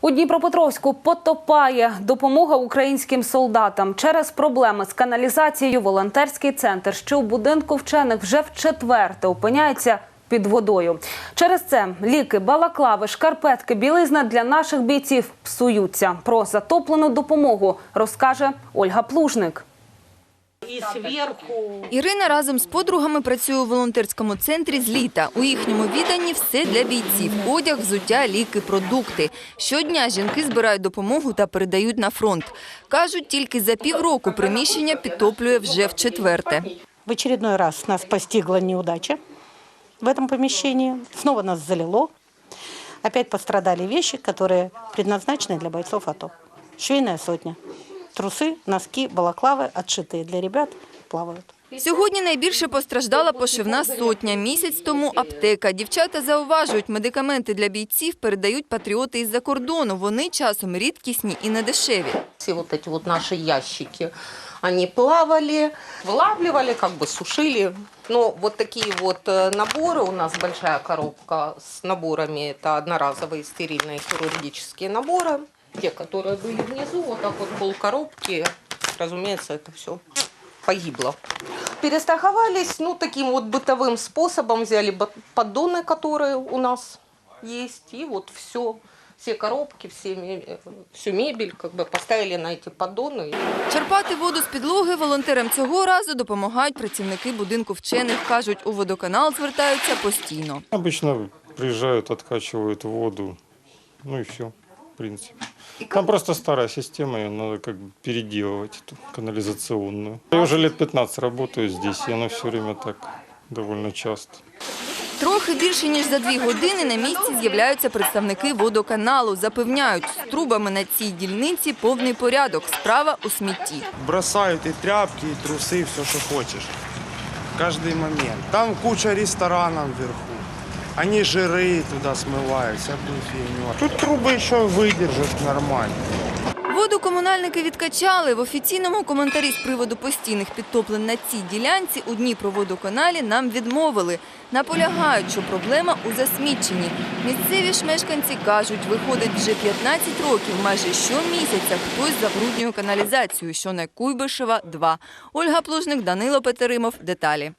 У Дніпропетровську потопає допомога українським солдатам. Через проблеми з каналізацією волонтерський центр, що у будинку вчених вже в четверте опиняється під водою. Через це ліки, балаклави, шкарпетки, білизна для наших бійців псуються. Про затоплену допомогу розкаже Ольга Плужник И сверху Ірина разом з подругами працює у волонтерському центрі з літа. У їхньому відданні все для бійців – одяг, взуття, ліки, продукти. Щодня жінки збирають допомогу та передають на фронт. Кажуть, тільки за півроку приміщення підтоплює вже в четверте. в очередной раз нас постигла неудача в этом помещении. Снова нас залило. Опять пострадали вещи, которые предназначены для бойцов АТО. Швейная сотня. Трусы, носки, балаклавы, отшитые для ребят, плавают. Сьогодні найбільше постраждала пошивна сотня. Місяць тому аптека. Дівчата зауважують, медикаменти для бійців передають патріоти із-за кордону. Вони часом рідкісні і недешеві. все вот эти вот наши ящики, они плавали, вылавливали, как бы сушили. Но вот такие вот э, наборы, у нас большая коробка с наборами, это одноразовые стерильные хирургические наборы. Те, которые были внизу, вот так вот пол коробки, разумеется, это все погибло. Перестраховались, ну, таким вот бытовым способом, взяли ба- поддоны, которые у нас есть, и вот все, все коробки, все, ме- э, всю мебель как бы поставили на эти поддоны. Черпати воду з підлоги волонтерам цього разу допомагають працівники будинку вчених. Кажуть, у водоканал звертаються постійно. Обычно приезжают, откачивают воду, ну и все, в принципе. Там просто старая система, ее надо как бы переделывать, эту канализационную. Я уже лет 15 работаю здесь, и оно все время так довольно часто. Трохи більше ніж за дві години на місці з'являються представники водоканалу. Запевняють, з трубами на цій дільниці повний порядок. Справа у смітті. бросают и тряпки, и трусы, все, что хочешь. Каждый момент. Там куча ресторанов вверху. Они жиры туда смывают, всякую фигню. Тут трубы еще выдержат нормально. Воду комунальники відкачали. В офіційному коментарі з приводу постійних підтоплень на цій ділянці у Дніпроводоканалі нам відмовили. Наполягають, що проблема у засміченні. Місцеві ж мешканці кажуть, виходить вже 15 років, майже щомісяця хтось забруднює каналізацію, що на Куйбишева 2. Ольга Плужник, Данило Петеримов. Деталі.